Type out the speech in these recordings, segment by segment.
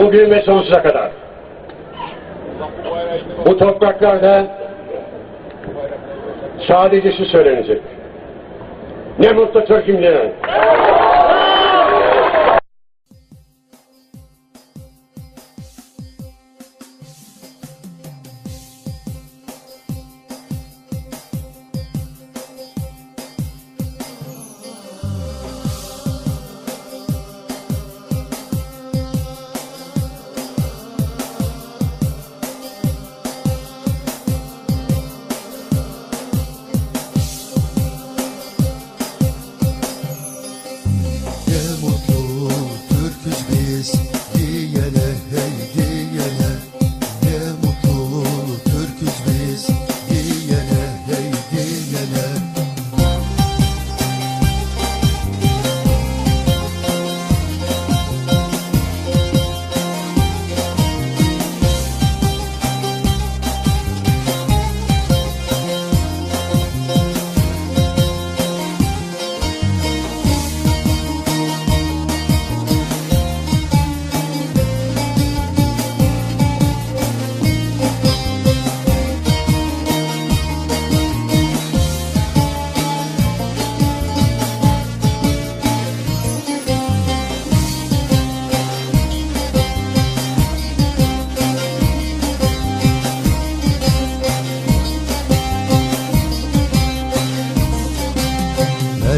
bugün ve sonsuza kadar. Bu topraklarda sadece şu söylenecek. Ne mutlu Türk'üm diyen.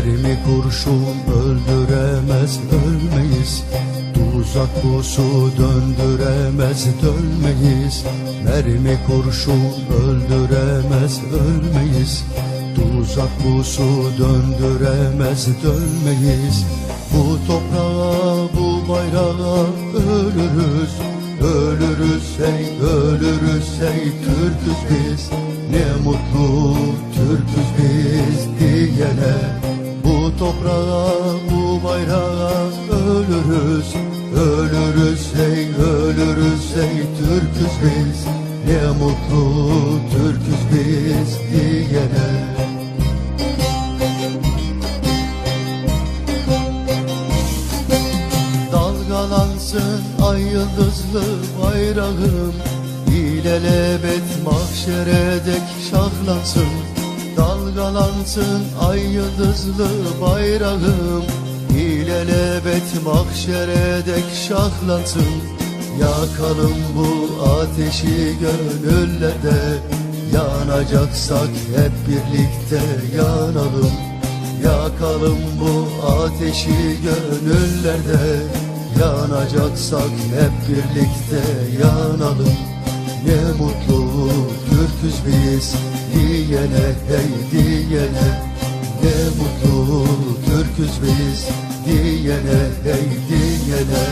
Mermi kurşun öldüremez ölmeyiz. Tuzak pusu döndüremez dönmeyiz. Mermi kurşun öldüremez ölmeyiz. Tuzak pusu döndüremez dönmeyiz. Bu toprağa bu bayrağa ölürüz. Ölürüz hey ölürüz hey bayrağa ölürüz Ölürüz hey ölürüz hey Türküz biz. Ne mutlu Türküz biz diyene. Dalgalansın ay yıldızlı bayrağım. İlelebet mahşere dek şahlansın. Dalgalansın ay yıldızlı bayrağım İlelebet mahşere dek şahlansın. Yakalım bu ateşi gönüllerde. Yanacaksak hep birlikte yanalım. Yakalım bu ateşi gönüllerde. Yanacaksak hep birlikte yanalım. Ne mutlu Türküz biz diyene hey diyene Ne mutlu Türküz biz diyene hey diyene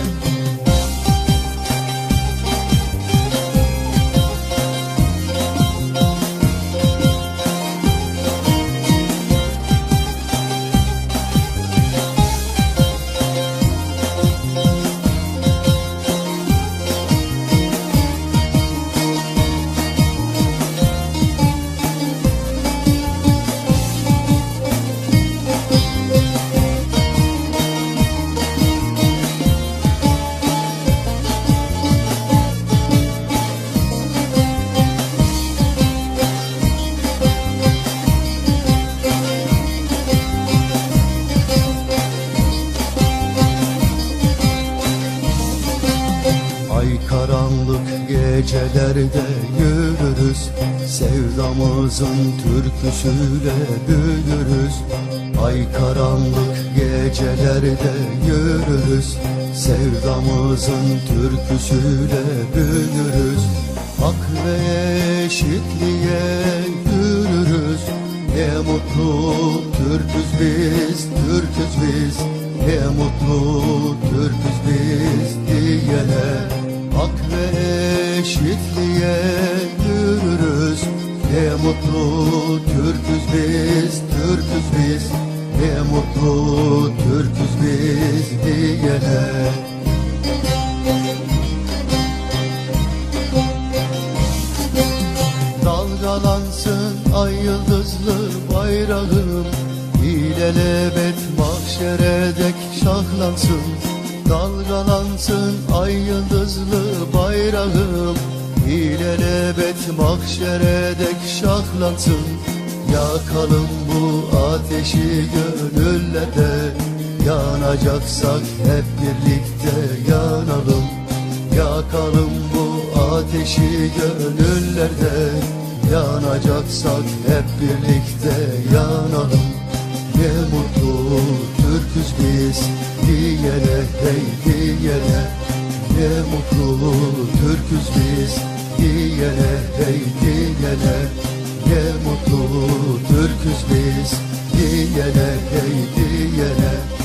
gecelerde yürürüz. Sevdamızın türküsüyle büyürüz. Ay karanlık gecelerde yürürüz. Sevdamızın türküsüyle büyürüz. Hak ve eşitliğe yürürüz. Ne mutlu Türküz mutlu Türküz biz, Türküz biz. Ne mutlu Türküz biz diyene. Dalgalansın ay yıldızlı bayrağım. İlelebet mahşere dek şahlansın. Dalgalansın ay yıldızlı bayrağım İlelebet mahşere dek şahlansın. Yakalım bu ateşi gönüllerde. Yanacaksak hep birlikte yanalım. Yakalım bu ateşi gönüllerde. Yanacaksak hep birlikte yanalım. Ne mutlu Türküz biz diyene hey diyene. Ne mutlu Türküz biz diyene hey diyene Ne mutlu Türküz biz. Diyene hey diyene